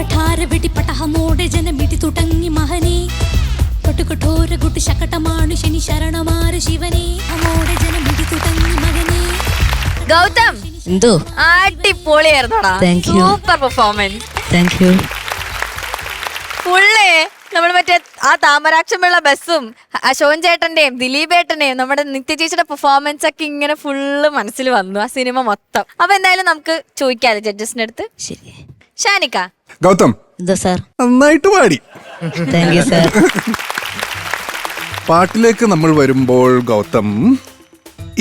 കഠാര വെടിപ്പട്ടഹമോടെ ജനമിടി തുടങ്ങി മഹനെ കൊട്ടുകൊട്ടോര കുട്ടി ശകടമാണ് ശനി ശരണമാര ശിവനെ അമോടെ ജനമിടി തുടങ്ങി മകനെ ഗൗതം എന്തോ അടിപൊളിയായിരുന്നോടാ സൂപ്പർ പെർഫോമൻസ് താങ്ക് യു ഫുള്ളേ നമ്മൾ മറ്റേ ആ താമരാക്ഷമുള്ള ബസ്സും അശോൻ ചേട്ടന്റെയും ദിലീപ് ഏട്ടന്റെയും നമ്മുടെ നിത്യ പെർഫോമൻസ് ഒക്കെ ഇങ്ങനെ ഫുള്ള് മനസ്സിൽ വന്നു ആ സിനിമ മൊത്തം അപ്പൊ എന്തായാലും നമുക്ക് ചോദിക്കാതെ ജഡ്ജസിന്റെ അടുത്ത് ശരി ഷാനിക്ക ഗൗതം. എന്തോ സാർ? നന്നായിട്ട് പാടി. താങ്ക് യു സാർ പാട്ടിലേക്ക് നമ്മൾ വരുമ്പോൾ ഗൗതം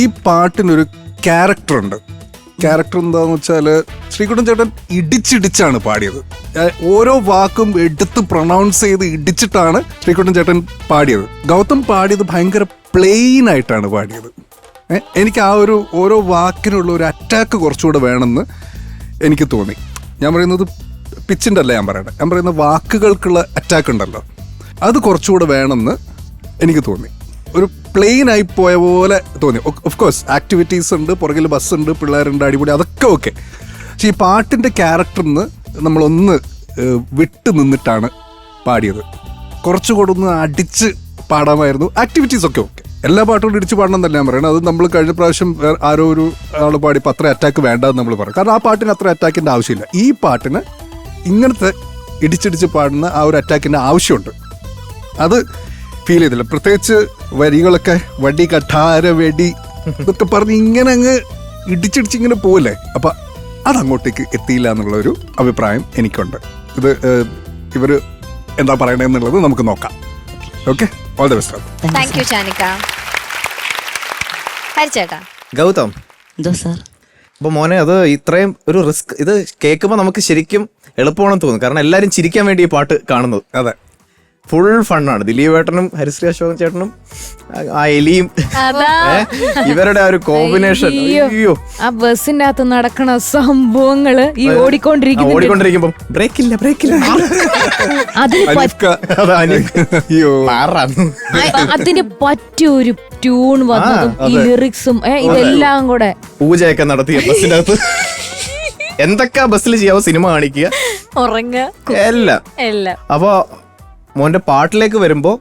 ഈ പാട്ടിനൊരു ക്യാരക്ടർ ഉണ്ട്. ക്യാരക്ടർ എന്താന്ന് വെച്ചാൽ ശ്രീകുട്ടൻ ചേട്ടൻ ഇടിച്ചിടിച്ചാണ് പാടിയത്. ഓരോ വാക്കും എടുത്ത് പ്രൊണൗൺസ് ചെയ്ത് ഇടിച്ചിട്ടാണ് ശ്രീകുട്ടൻ ചേട്ടൻ പാടിയത്. ഗൗതം പാടിയത് ഭയങ്കര പ്ലെയിൻ ആയിട്ടാണ് പാടിയത്. എനിക്ക് ആ ഒരു ഓരോ വാക്കിനുള്ള ഒരു അറ്റാക്ക് കുറച്ചുകൂടെ വേണമെന്ന് എനിക്ക് തോന്നി. ഞാൻ പറയുന്നത് പിച്ചിന്റെ അല്ല ഞാൻ പറയട്ടെ? ഞാൻ പറയുന്ന വാക്കുകൾക്കുള്ള അറ്റാക്ക് ഉണ്ടല്ലോ. അത് കുറച്ചുകൂടെ വേണമെന്ന് എനിക്ക് തോന്നി. ഒരു പ്ലെയിൻ ആയി പോയ പോലെ തോന്നി. ഓഫ് കോഴ്സ് ആക്ടിവിറ്റീസ് ഉണ്ട് പുറകിൽ ബസ് ഉണ്ട് പിള്ളേരുണ്ട് അടിപൊളി അതൊക്കെ ഓക്കെ പക്ഷെ ഈ പാട്ടിന്റെ ക്യാരക്ടറിന്ന് നമ്മളൊന്ന് വിട്ടു നിന്നിട്ടാണ് പാടിയത്. കുറച്ചുകൂടെ ഒന്ന് അടിച്ച് പാടാമായിരുന്നു. ആക്ടിവിറ്റീസ് ഒക്കെ ഓക്കെ എല്ലാ പാട്ടും ഇടിച്ച് പാടണം എന്നല്ല ഞാൻ പറയുന്നത്. അത് നമ്മൾ കഴിഞ്ഞ പ്രാവശ്യം ആരോ ഒരു ആൾ പാടി അത്ര അറ്റാക്ക് വേണ്ടെന്ന് നമ്മൾ പറയും കാരണം ആ പാട്ടിന് അത്ര അറ്റാക്കിന്റെ ആവശ്യമില്ല. ഈ പാട്ടിന് ഇങ്ങനത്തെ ഇടിച്ചിടിച്ച് പാടുന്ന ആ ഒരു അറ്റാക്കിന്റെ ആവശ്യമുണ്ട്. അത് ഫീൽ ചെയ്തില്ല. പ്രത്യേകിച്ച് വരികളൊക്കെ വടി കഠാര വെടി എന്നൊക്കെ പറഞ്ഞ് ഇങ്ങനെ അങ്ങ് ഇടിച്ചിടിച്ച് ഇങ്ങനെ പോവില്ലേ? അപ്പം അതങ്ങോട്ടേക്ക് എത്തിയില്ല എന്നുള്ളൊരു അഭിപ്രായം എനിക്കുണ്ട്. ഇത് ഇവർ എന്താ പറയണതെന്നുള്ളത് നമുക്ക് നോക്കാം. Okay all the best thank you ചാനിക്ക ഹരിച്ചേട്ടാ ഗൗതം. എന്തോ സാർ അപ്പൊ മോനെ അത് ഇത്രയും ഒരു റിസ്ക് ഇത് കേൾക്കുമ്പോൾ നമുക്ക് ശരിക്കും എളുപ്പമാണെന്ന് തോന്നുന്നു. കാരണം എല്ലാരും ചിരിക്കാൻ വേണ്ടി ഈ പാട്ട് കാണുന്നത്. അതെ. ഫുൾ ഫണ്ണാണ് ദിലീപ് ഏട്ടനും ഹരിശ്രീ അശോകൻ ചേട്ടനും ആ- എലിയും. ഇവരുടെ ആ ഒരു കോമ്പിനേഷൻ അയ്യോ. ആ ബസ്സിന്റെ അകത്ത് നടക്കണ സംഭവങ്ങൾ ഈ ആ, ഓടിക്കൊണ്ടിരിക്കുന്ന ഓടിക്കൊണ്ടിരിക്കുമ്പോ അതിന് ഇല്ല അനി- അയ്യോ അതിന് പറ്റിയ ഒരു ട്യൂൺ വന്നതും ഈ ലിറിക്സും ഇതെല്ലാം കൂടെ. പൂജയൊക്കെ നടത്തിയ ബസ്സിന്റെ അകത്ത് എന്തൊക്കെ ബസ്സിൽ ചെയ്യാവോ? സിനിമ കാണിക്കുക? ഉറങ്ങ എല്ലാം. എല്ലാം. അപ്പോ മോന്റെ പാട്ടിലേക്ക് വരുമ്പോൾ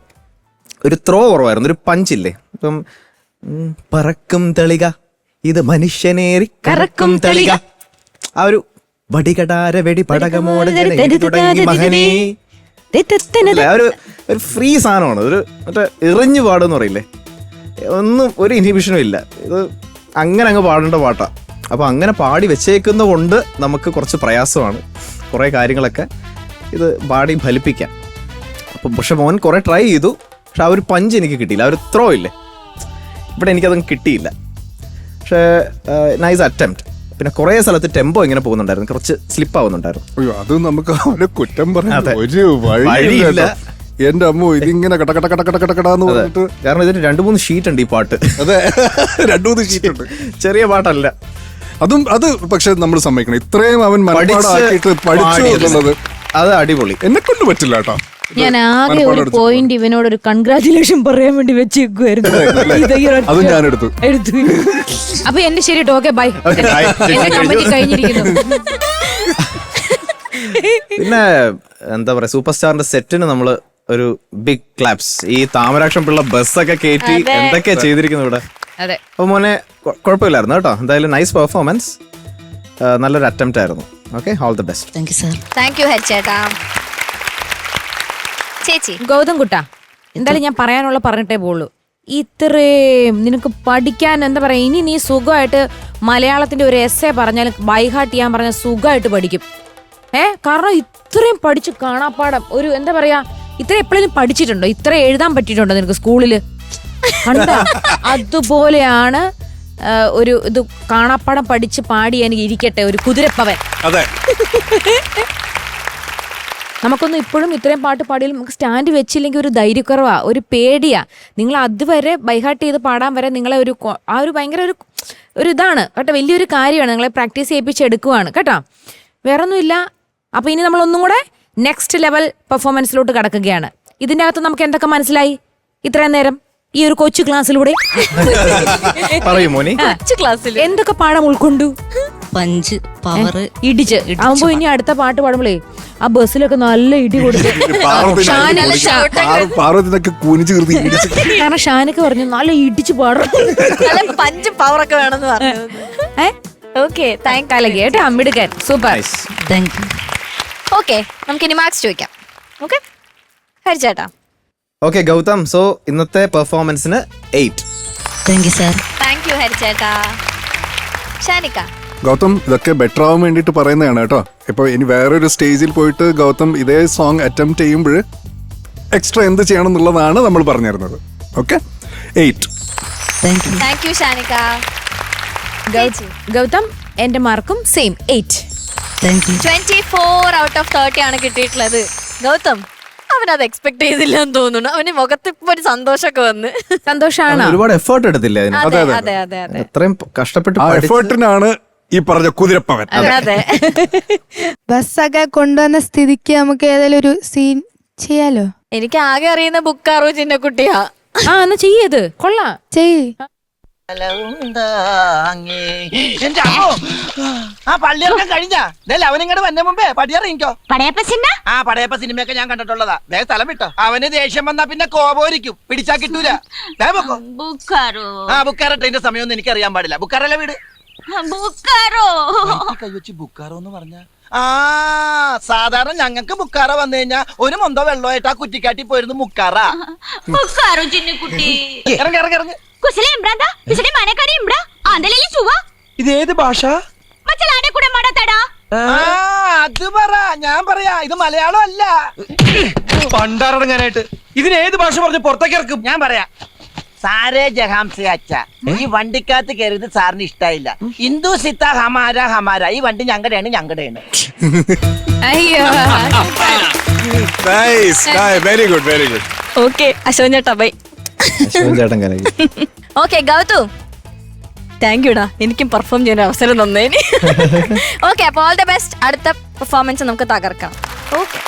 ഒരു ത്രോ കുറവായിരുന്നു ഒരു പഞ്ചില്ലേ ഇപ്പം പറക്കും തളിക ഇത് മനുഷ്യനേറി കറക്കും തളിക. ആ ഒരു വടികടാര വെടി പടകമോട് മകനേ ഒരു ഒരു ഫ്രീ സാധനമാണ്. ഒരു മറ്റേ എറിഞ്ഞു പാടുന്ന് പറയില്ലേ? ഒന്നും ഒരു ഇൻഹിബിഷനും ഇല്ല. ഇത് അങ്ങനെ അങ്ങ് പാടേണ്ട പാട്ടാണ് അപ്പോൾ അങ്ങനെ പാടി വെച്ചേക്കുന്ന കൊണ്ട് നമുക്ക് കുറച്ച് പ്രയാസമാണ്. കുറേ കാര്യങ്ങളൊക്കെ ഇത് പാടി ഫലിപ്പിക്കാൻ അപ്പം പക്ഷെ മോൻ കുറേ ട്രൈ ചെയ്തു പക്ഷെ ആ ഒരു പഞ്ച് എനിക്ക് കിട്ടിയില്ല ആ ഒരു ത്രോ ഇല്ലേ? ഇവിടെ എനിക്കതൊന്നും കിട്ടിയില്ല. പക്ഷേ നൈസ് അറ്റംപ്റ്റ് പിന്നെ കുറേ സ്ഥലത്ത് ടെമ്പോ ഇങ്ങനെ പോകുന്നുണ്ടായിരുന്നു കുറച്ച് സ്ലിപ്പ് ആവുന്നുണ്ടായിരുന്നു. അത് നമുക്ക് അവനെ കുറ്റം ഒരു വഴിയില്ല. എന്റെ അമ്മ ഇതിങ്ങനെ പറഞ്ഞിട്ട്. കാരണം ഇതിന് രണ്ടു മൂന്ന് ഷീറ്റ് ഉണ്ട് ഈ പാട്ട്. അതെ. രണ്ടു മൂന്ന് ഷീറ്റ് ഉണ്ട്. ചെറിയ പാട്ടല്ല. അതും അത് പക്ഷെ നമ്മൾ സമ്മതിക്കണം. ഇത്രയും അവൻ മനപ്പാടാക്കിയിട്ട് പഠിച്ചു എന്നുള്ളത് അത് അടിപൊളി. എന്നെ കൊണ്ട് പറ്റില്ല കേട്ടോ. ഞാൻ ആകെ ഒരു പോയിന്റ് ഇവനോട് ഒരു കൺഗ്രാചുലേഷൻ പറയാൻ വേണ്ടി വെച്ചേക്കുമായിരുന്നു എടുത്തു. എടുത്തു. അപ്പൊ എന്റെ ശരി ഓക്കെ ബൈ. എന്റെ കമ്പനി കഴിഞ്ഞിരിക്കുന്നു. പിന്നെ എന്താ പറയാ സൂപ്പർ സ്റ്റാറിന്റെ സെറ്റിന് നമ്മൾ ഒരു ബിഗ് ക്ലാപ്സ് ഈ താമരാക്ഷം പിള്ള ബസ്സൊക്കെ കയറ്റി എന്തൊക്കെയാ ചെയ്തിരിക്കുന്നു ഇവിടെ? അതെ. അപ്പൊ മോനെ കുഴപ്പമില്ലായിരുന്നു കേട്ടോ. എന്തായാലും നൈസ് പെർഫോമൻസ് നല്ലൊരു അറ്റംപ്റ്റ് ആയിരുന്നു. Okay all the best thank you sir thank you ഹരിച്ചേട്ടാ. ചേച്ചി. ഗൗതം കുട്ട എന്തായാലും ഞാൻ പറയാനുള്ള പറഞ്ഞിട്ടേ പോളൂ ഇത്രയും നിനക്ക് പഠിക്കാൻ എന്താ പറയാ ഇനി നീ സുഖമായിട്ട് മലയാളത്തിന്റെ ഒരു എസ് എ പറഞ്ഞാൽ ബൈഹാർട്ട് ചെയ്യാൻ പറഞ്ഞാൽ സുഖമായിട്ട് പഠിക്കും. ഏ കാരണം ഇത്രയും പഠിച്ചു കാണാപ്പാടം ഒരു എന്താ പറയാ ഇത്ര എപ്പോഴും പഠിച്ചിട്ടുണ്ടോ? ഇത്ര എഴുതാൻ പറ്റിയിട്ടുണ്ടോ നിനക്ക് സ്കൂളിൽ? കണ്ടോ? അതുപോലെയാണ് ഒരു ഇത് കാണാപ്പാടം പഠിച്ച് പാടി എനിക്ക് ഇരിക്കട്ടെ ഒരു കുതിരപ്പവൻ. അതെ. നമുക്കൊന്നും ഇപ്പോഴും ഇത്രയും പാട്ട് പാടിയാലും നമുക്ക് സ്റ്റാൻഡ് വെച്ചില്ലെങ്കിൽ ഒരു ധൈര്യക്കുറവാ ഒരു പേടിയാ. നിങ്ങൾ അതുവരെ ബൈഹാർട്ട് ചെയ്ത് പാടാൻ വരെ നിങ്ങളെ ഒരു ആ ഒരു ഭയങ്കര ഒരു ഒരു ഇതാണ് കേട്ടോ? വലിയൊരു കാര്യമാണ് നിങ്ങളെ പ്രാക്ടീസ് ചെയ്യിപ്പിച്ച് എടുക്കുവാണ് കേട്ടോ? വേറെ ഒന്നുമില്ല അപ്പോൾ ഇനി നമ്മൾ ഒന്നും കൂടെ നെക്സ്റ്റ് ലെവൽ പെർഫോമൻസിലോട്ട് കടക്കുകയാണ്. ഇതിന്റെ അകത്ത് നമുക്ക് എന്തൊക്കെ മനസ്സിലായി? ഇത്രയും നേരം ഈ ഒരു കൊച്ചു ക്ലാസ്സിലൂടെ? പറയൂ മോനി. കൊച്ചു ക്ലാസ്സിൽ എന്തൊക്കെ പാഠം ഉൾക്കൊണ്ടു? പഞ്ച് പവറ് ഇടിച്ച്. ആവുമ്പോ ഇനി അടുത്ത പാട്ട് പാടുമ്പോളേ ആ ബസ്സിലൊക്കെ നല്ല ഇടി കൊടുത്ത് പാർവതിനൊക്കെ കുനിച്ച് കൃതി കാരണം ഷാനൊക്കെ പറഞ്ഞു നല്ല ഇടിച്ച് പാടും. നല്ല പഞ്ച് പവറൊക്കെ വേണമെന്ന് പറഞ്ഞു. ഏ? ഓക്കെ താങ്ക് കലകി കേട്ടോ അമ്മിടുക്കാൻ. സൂപ്പർ. താങ്ക് യു ഓക്കെ നമുക്ക് ഇനി മാർക്സ് ചോദിക്കാം. ഓക്കെ? ഹരിച്ചേട്ടാ ഓക്കെ ഗൗതം. സോ ഇന്നത്തെ പെർഫോമൻസിന് eight thank you sir thank you ഹരിച്ചേട്ടാ ഷാനിക്ക. Gautam ഇതൊക്കെ ബെറ്റർ ആവാൻ വേണ്ടിയിട്ട് പറയുന്നതാണ് കേട്ടോ. ഇപ്പൊ ഇനി വേറൊരു സ്റ്റേജിൽ പോയിട്ട് ഗൗതം ഇതേ സോങ് അറ്റംപ്റ്റ് ചെയ്യുമ്പോൾ എക്സ്ട്രാ എന്ത് ചെയ്യണം എന്നുള്ളതാണ് നമ്മൾ പറഞ്ഞിരുന്നത് okay eight thank you Shanika. Gautham എന്റെ മാർക്കും same eight twenty four out of thirty ആണ് കിട്ടിയിട്ടുള്ളത്. ഗൗതം അവനത് എക്സ്പെക്ട് ചെയ്തില്ല എന്ന് തോന്നുന്നു. അവന് മുഖത്ത് ഇപ്പൊ ഒരു സന്തോഷമൊക്കെ വന്ന്. സന്തോഷമാണ് ഒരുപാട് എഫേർട്ട് എടുത്തില്ല അതിന്? അതെ അതെ അതെ. അതെ എത്രയും കഷ്ടപ്പെട്ട് എഫേർട്ടിനാണ് ഈ പറഞ്ഞ കുതിരപ്പവൻ. അതെ. ബസ്സൊക്കെ കൊണ്ടുവന്ന സ്ഥിതിക്ക് നമുക്ക് ഏതെങ്കിലും ഒരു സീൻ ചെയ്യാലോ? എനിക്ക് ആകെ അറിയുന്ന ബുക്ക് ബുക്കാറു ചിന്നക്കുട്ടിയാ. ആ എന്നാ ചെയ്യത് കൊള്ളാം. ചെയ് എന്റെ അമ്മോ. ആ കഴിഞ്ഞാ. വന്ന മുമ്പേ പടിയറിയിക്കോ പടയപ്പ സിനിമ ആ പടയപ്പ സിനിമയൊക്കെ ഞാൻ കണ്ടിട്ടുള്ളതാ. ദേ സ്ഥലം വിട്ടോ. അവന് ദേഷ്യം വന്നാ പിന്നെ കോപോരിക്കും പിടിച്ചാ കിട്ടൂല. ദേ പൊക്കോ. ബുക്കാറോ ആ ബുക്കാറ ട്രെയിന്റെ സമയമൊന്നും എനിക്ക് അറിയാൻ പാടില്ല. ബുക്കാറല്ല വീട്? ബുക്കാറോ കൈവച്ച് ബുക്കാറോ എന്ന് പറഞ്ഞ? ആ സാധാരണ ഞങ്ങൾക്ക് ബുക്കാറ വന്നു കഴിഞ്ഞാ ഒരു മൊന്തോ വെള്ളമായിട്ട് ആ കുറ്റിക്കാട്ടി പോയിരുന്നു മുക്കാറ. ബുക്കാറോ ചിന്നിക്കുട്ടി ഇറങ്ങി ഇറങ്ങി ഇറങ്ങി. കുസലെ എംബ്രാന്ത കുസലെ മനക്കാരി എംബ്രാ ആന്തലേലി ചുവ ഇത് ഏത് ഭാഷ? മച്ചലാടെ കൂടെ മടത്തടാ. ആ. അത് പറ. ഞാൻ പറയാ ഇത് മലയാളം അല്ല. പണ്ടാറടങ്ങാനായിട്ട്. ഇതിന് ഏത് ഭാഷ പറഞ്ഞ് പുറത്തേക്ക് ഇറക്കും? ഞാൻ പറയാ സാരേ ജഹാംസെ അച്ഛ. ഈ വണ്ടിക്കകത്ത് കയറിയത് സാറിന് ഇഷ്ടായില്ല. ഹിന്ദു സിത്ത ഹമാര ഹമാര. ഈ വണ്ടി ഞങ്ങളുടെയാണ് ഞങ്ങളുടെയാണ്. അയ്യോ. Very good very good okay Ashok ചേട്ടാ ബൈ. ചേട്ടൻ കലകി ഓക്കെ ഗൗതു. താങ്ക് യുടാ എനിക്കും പെർഫോം ചെയ്യാൻ അവസരം തന്നേന്. ഓക്കെ അപ്പോൾ ഓൾ ദ ബെസ്റ്റ് അടുത്ത പെർഫോമൻസ് നമുക്ക് തകർക്കാം. ഓക്കെ.